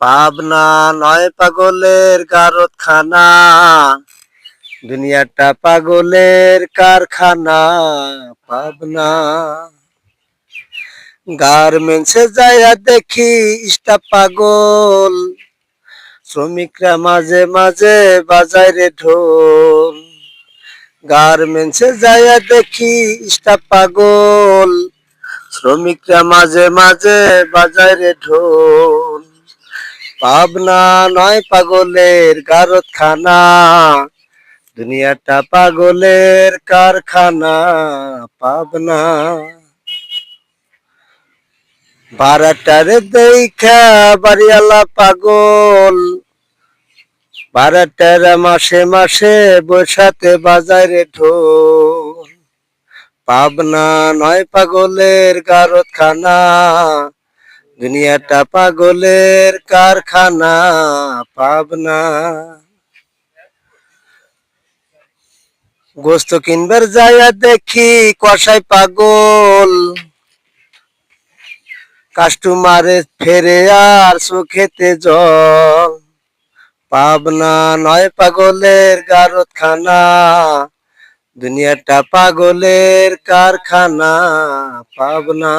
পাবনা নয় পাগলের কারতখানা দুনিয়াটা পাগলের কারখানা, পাবনা। গার্মেন্টসে যাইয়া দেখি ইস্টা পাগল। শ্রমিকরা মাঝে মাঝে বাজায় রে ঢোল। গার্মেন্টসে যাইয়া দেখি ইস্টা পাগল। শ্রমিকরা মাঝে মাঝে বাজায় রে ঢোল। পাবনা নয় পাগলের কারখানা দুনিয়াটা পাগলের কারখানা, পাবনা। বারাটারে দেখা বাড়িয়ালা পাগল, বারাটারা মাসে মাসে বৈশাতে বাজারে ঢোল। পাবনা নয় পাগলের কারখানা দুনিয়াটা পাগলের কারখানা, পাবনা। গোস্ত কিনবার যাইয়া দেখি কষাই পাগল। কাস্টমারে ফেরে আর চোখেতে জল। পাবনা নয় পাগলের গারতখানা দুনিয়াটা পাগলের কারখানা, পাবনা।